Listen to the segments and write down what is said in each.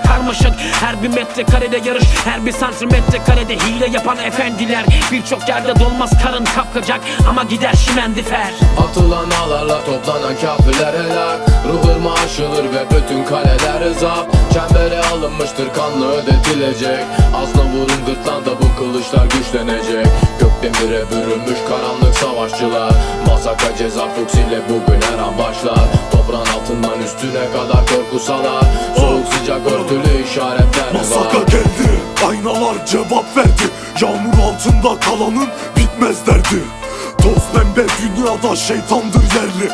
karmaşık. Her bir metrekarede yarış her bir santimetre karede hile yapan efendiler. Birçok yerde dolmaz karın kapkacak ama gider şimendifer Atılan ağlarla toplanan kafirler helak. Ruh aşılır ve bütün kaleler zap. Çembere alınmıştır kanlı ödetilecek. Azna vurun gırtlanda bu kılıçlar güçlenecek. Gökdemire bürünmüş karanlık savaşçılar. Masaka ceza fuks ile bugün her an başlar. Toprağın üstüne kadar korku salar Soğuk sıcak örtülü işaretler Masaka var geldi Aynalar cevap verdi. Yağmur altında kalanın bitmez derdi. Toz pembe dünyada şeytandır yerli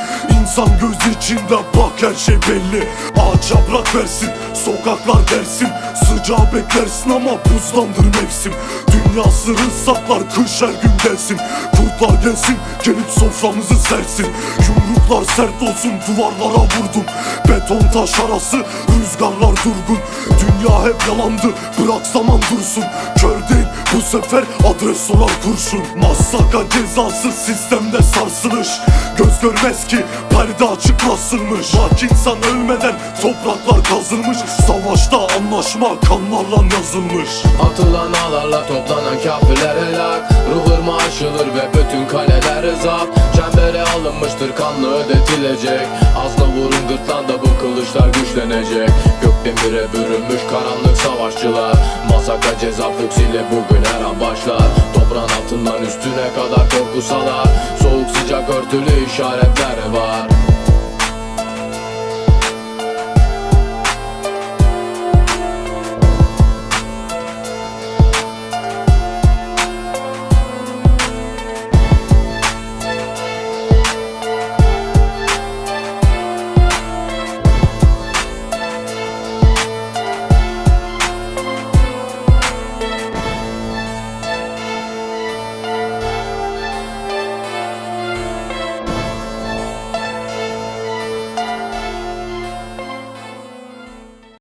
İnsan göz içinde bak her şey belli. Ağaç yaprak versin Sokaklar dersin Sıcağı beklersin ama buzlandır mevsim. Dünya sırrı saklar kış her gün gelsin. Kurtlar gelsin gelip soframızı sersin. Yumruklar sert olsun duvarlara vurdum. Beton taş arası rüzgarlar durgun. Dünya hep yalandı bırak zaman dursun. Kör değil bu sefer adres sorar kurşun. Masaka cezası sistemde sarsılış. Göz görmez ki perde açık basılmış Bak insan ölmeden topraklar kazılmış. Savaşta anlaşma kanlarla yazılmış. Atılan ağlarla toplanan kafirler helak. Ruh aşılır ve bütün kaleler zap Çembere alınmıştır kanlı ödetilecek. Azna vurun gırtlanda bu kılıçlar güçlenecek Gökdemire bürünmüş karanlık savaşçılar. Masaka ceza fuks ile bugün her an başlar. Toprağın altından üstüne kadar korku salar Soğuk sıcak örtülü işaretler var